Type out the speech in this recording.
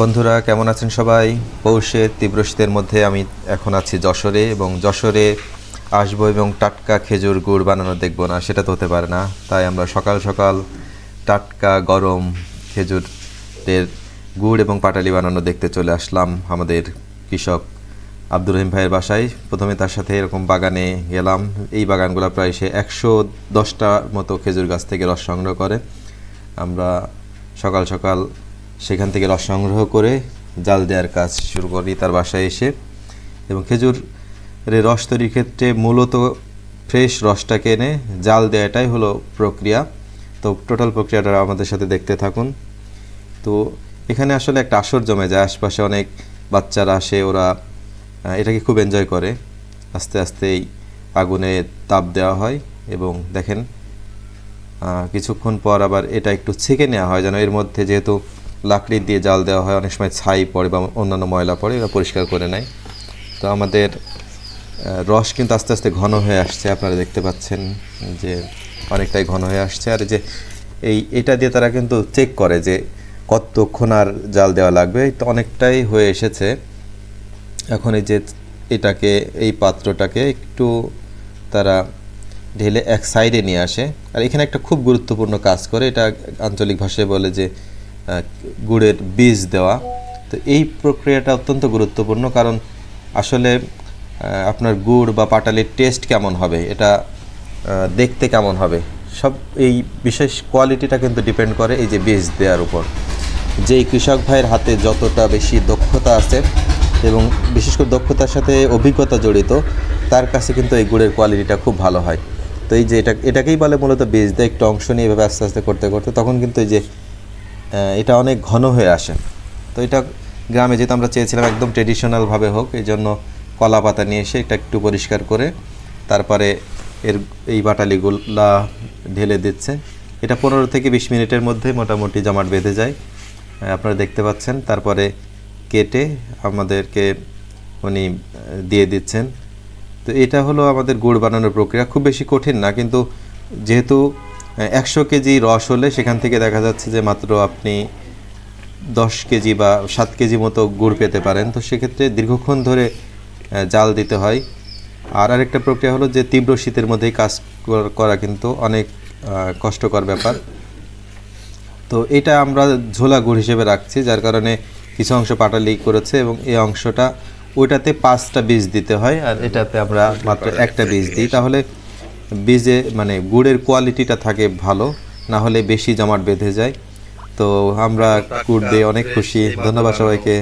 বন্ধুরা, কেমন আছেন সবাই? পৌষের তীব্র শীতের মধ্যে আমি এখন আছি যশোরে এবং যশোরে আসব এবং টাটকা খেজুর গুড় বানানো দেখব না, সেটা তো হতে পারে না। তাই আমরা সকাল সকাল টাটকা গরম খেজুরের গুড় এবং পাটালি বানানো দেখতে চলে আসলাম আমাদের কৃষক আব্দুর রহিম ভাইয়ের বাসায়। প্রথমে তার সাথে এরকম বাগানে গেলাম। এই বাগানগুলো প্রায় সে একশো দশটা মতো খেজুর গাছ থেকে রস সংগ্রহ করে। আমরা সকাল সকাল সেখান থেকে রস সংগ্রহ করে জাল দেওয়ার কাজ শুরু করি তার বাসায় এসে। এবং খেজুরের রস তৈরির ক্ষেত্রে মূলত ফ্রেশ রসটাকে এনে জাল দেওয়াটাই হলো প্রক্রিয়া। তো টোটাল প্রক্রিয়াটা আমাদের সাথে দেখতে থাকুন। তো এখানে আসলে একটা আসর জমে যায়, আশপাশে অনেক বাচ্চারা আসে, ওরা এটাকে খুব এনজয় করে। আস্তে আস্তে এই আগুনে তাপ দেওয়া হয় এবং দেখেন কিছুক্ষণ পর আবার এটা একটু ছেঁকে নেওয়া হয় যেন এর মধ্যে যেহেতু লাকড়ি দিয়ে জাল দেওয়া হয়, অনেক সময় ছাই পড়ে বা অন্যান্য ময়লা পড়ে, এরা পরিষ্কার করে নেয়। তো আমাদের রস কিন্তু আস্তে আস্তে ঘন হয়ে আসছে, আপনারা দেখতে পাচ্ছেন যে অনেকটাই ঘন হয়ে আসছে। আর যে এই, এটা দিয়ে তারা কিন্তু চেক করে যে কতক্ষণ আর জাল দেওয়া লাগবে। তো অনেকটাই হয়ে এসেছে। এখন এই যে এটাকে, এই পাত্রটাকে একটু তারা ঢেলে এক সাইডে নিয়ে আসে। আর এখানে একটা খুব গুরুত্বপূর্ণ কাজ করে, এটা আঞ্চলিক ভাষায় বলে যে গুড়ের বীজ দেওয়া। তো এই প্রক্রিয়াটা অত্যন্ত গুরুত্বপূর্ণ কারণ আসলে আপনার গুড় বা পাটালির টেস্ট কেমন হবে, এটা দেখতে কেমন হবে, সব এই বিশেষ কোয়ালিটিটা কিন্তু ডিপেন্ড করে এই যে বীজ দেওয়ার উপর। যেই কৃষক ভাইয়ের হাতে যতটা বেশি দক্ষতা আছে এবং বিশেষ করে দক্ষতার সাথে অভিজ্ঞতা জড়িত, তার কাছে কিন্তু এই গুড়ের কোয়ালিটিটা খুব ভালো হয়। তো এই যে এটা, এটাকেই বলে মূলত বীজ দেয়, একটু অংশ নিয়ে এভাবে আস্তে আস্তে করতে করতে, তখন কিন্তু এই যে এটা অনেক ঘন হয়ে আসে। তো এটা গ্রামে যেহেতু আমরা চেয়েছিলাম একদম ট্রেডিশনালভাবে হোক এই জন্য কলা পাতা নিয়ে এসে এটা একটু পরিষ্কার করে তারপরে এর এই বাটালিগুলা ঢেলে দিচ্ছে। এটা পনেরো থেকে বিশ মিনিটের মধ্যে মোটামুটি জমাট বেঁধে যায়। আপনারা দেখতে পাচ্ছেন, তারপরে কেটে আমাদেরকে উনি দিয়ে দিচ্ছেন। তো এটা হলো আমাদের গুড় বানানোর প্রক্রিয়া। খুব বেশি কঠিন না, কিন্তু যেহেতু একশো কেজি রস হলে সেখান থেকে দেখা যাচ্ছে যে মাত্র আপনি দশ কেজি বা সাত কেজি মতো গুড় পেতে পারেন। তো সেক্ষেত্রে দীর্ঘক্ষণ ধরে জাল দিতে হয়। আর আরেকটা প্রক্রিয়া হলো যে তীব্র শীতের মধ্যেই কাজ করা কিন্তু অনেক কষ্টকর ব্যাপার। তো এটা আমরা ঝোলা গুড় হিসেবে রাখছি, যার কারণে কিছু অংশ পাটালি করেছে এবং এই অংশটা ওইটাতে পাঁচটা বীজ দিতে হয়। আর এটাতে আমরা মাত্র একটা বীজ দিই। তাহলে বীজে মানে গুড়ের কোয়ালিটিটা থাকে ভালো না হলে বেশি জমাট বেঁধে যায়। তো আমরা গুড় দিয়ে অনেক খুশি। ধন্যবাদ সবাইকে।